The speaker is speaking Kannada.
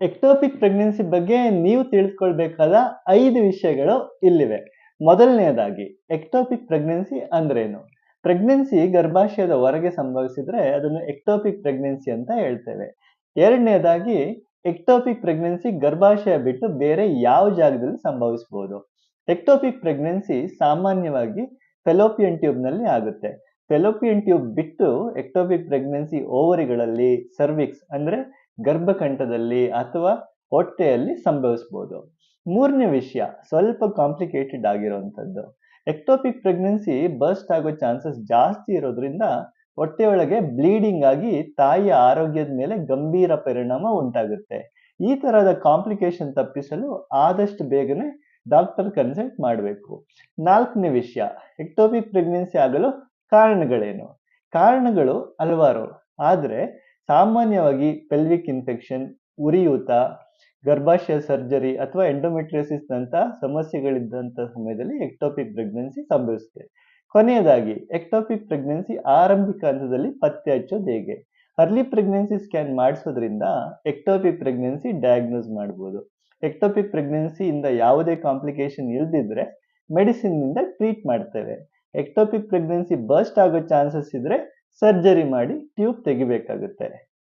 ಎಕ್ಟೋಪಿಕ್ ಪ್ರೆಗ್ನೆನ್ಸಿ ಬಗ್ಗೆ ನೀವು ತಿಳಿದುಕೊಳ್ಬೇಕಾದ ಐದು ವಿಷಯಗಳು ಇಲ್ಲಿವೆ. ಮೊದಲನೆಯದಾಗಿ, ಎಕ್ಟೋಪಿಕ್ ಪ್ರೆಗ್ನೆನ್ಸಿ ಅಂದ್ರೇನು? ಪ್ರೆಗ್ನೆನ್ಸಿ ಗರ್ಭಾಶಯದ ಹೊರಗೆ ಸಂಭವಿಸಿದ್ರೆ ಅದನ್ನು ಎಕ್ಟೋಪಿಕ್ ಪ್ರೆಗ್ನೆನ್ಸಿ ಅಂತ ಹೇಳ್ತೇವೆ. ಎರಡನೇದಾಗಿ ಎಕ್ಟೋಪಿಕ್ ಪ್ರೆಗ್ನೆನ್ಸಿ ಗರ್ಭಾಶಯ ಬಿಟ್ಟು ಬೇರೆ ಯಾವ ಜಾಗದಲ್ಲಿ ಸಂಭವಿಸಬಹುದು ಎಕ್ಟೋಪಿಕ್ ಪ್ರೆಗ್ನೆನ್ಸಿ ಸಾಮಾನ್ಯವಾಗಿ ಫೆಲೋಪಿಯನ್ ಟ್ಯೂಬ್ನಲ್ಲಿ ಆಗುತ್ತೆ. ಫೆಲೋಪಿಯನ್ ಟ್ಯೂಬ್ ಬಿಟ್ಟು ಎಕ್ಟೋಪಿಕ್ ಪ್ರೆಗ್ನೆನ್ಸಿ ಓವರಿಗಳಲ್ಲಿ, ಸರ್ವಿಕ್ಸ್ ಅಂದ್ರೆ ಗರ್ಭಕಂಠದಲ್ಲಿ ಅಥವಾ ಹೊಟ್ಟೆಯಲ್ಲಿ ಸಂಭವಿಸಬಹುದು ಮೂರನೇ ವಿಷಯ, ಸ್ವಲ್ಪ ಕಾಂಪ್ಲಿಕೇಟೆಡ್ ಆಗಿರುವಂಥದ್ದು. ಎಕ್ಟೋಪಿಕ್ ಪ್ರೆಗ್ನೆನ್ಸಿ ಬರ್ಸ್ಟ್ ಆಗೋ ಚಾನ್ಸಸ್ ಜಾಸ್ತಿ ಇರೋದ್ರಿಂದ ಹೊಟ್ಟೆಯೊಳಗೆ ಬ್ಲೀಡಿಂಗ್ ಆಗಿ ತಾಯಿಯ ಆರೋಗ್ಯದ ಮೇಲೆ ಗಂಭೀರ ಪರಿಣಾಮ ಉಂಟಾಗುತ್ತೆ. ಈ ತರಹದ ಕಾಂಪ್ಲಿಕೇಶನ್ ತಪ್ಪಿಸಲು ಆದಷ್ಟು ಬೇಗನೆ ಡಾಕ್ಟರ್ ಕನ್ಸಲ್ಟ್ ಮಾಡಬೇಕು. ನಾಲ್ಕನೇ ವಿಷಯ ಎಕ್ಟೋಪಿಕ್ ಪ್ರೆಗ್ನೆನ್ಸಿ ಆಗಲು ಕಾರಣಗಳೇನು? ಕಾರಣಗಳು ಹಲವಾರು. ಆದರೆ ಸಾಮಾನ್ಯವಾಗಿ ಪೆಲ್ವಿಕ್ ಇನ್ಫೆಕ್ಷನ್ ಉರಿಯೂತ ಗರ್ಭಾಶಯ ಸರ್ಜರಿ ಅಥವಾ ಎಂಡೋಮೆಟ್ರಿಯೋಸಿಸ್ ನಂತಹ ಸಮಸ್ಯೆಗಳಿದ್ದಂಥ ಸಮಯದಲ್ಲಿ ಎಕ್ಟೋಪಿಕ್ ಪ್ರೆಗ್ನೆನ್ಸಿ ಸಂಭವಿಸುತ್ತೆ. ಕೊನೆಯದಾಗಿ ಎಕ್ಟೋಪಿಕ್ ಪ್ರೆಗ್ನೆನ್ಸಿ ಆರಂಭಿಕ ಹಂತದಲ್ಲಿ ಪತ್ತೆ ಹಚ್ಚೋದು ಹೇಗೆ? ಅರ್ಲಿ ಪ್ರೆಗ್ನೆನ್ಸಿ ಸ್ಕ್ಯಾನ್ ಮಾಡಿಸೋದ್ರಿಂದ ಎಕ್ಟೋಪಿಕ್ ಪ್ರೆಗ್ನೆನ್ಸಿ ಡಯಾಗ್ನೋಸ್ ಮಾಡ್ಬೋದು. ಎಕ್ಟೋಪಿಕ್ ಪ್ರೆಗ್ನೆನ್ಸಿಯಿಂದ ಯಾವುದೇ ಕಾಂಪ್ಲಿಕೇಶನ್ ಇಲ್ದಿದ್ರೆ ಮೆಡಿಸಿನ್ನಿಂದ ಟ್ರೀಟ್ ಮಾಡ್ತೇವೆ. ಎಕ್ಟೋಪಿಕ್ ಪ್ರೆಗ್ನೆನ್ಸಿ ಬರ್ಸ್ಟ್ ಆಗೋ ಚಾನ್ಸಸ್ ಇದ್ರೆ ಸರ್ಜರಿ ಮಾಡಿ ಟ್ಯೂಬ್ ತೆಗಿಬೇಕಾಗುತ್ತೆ.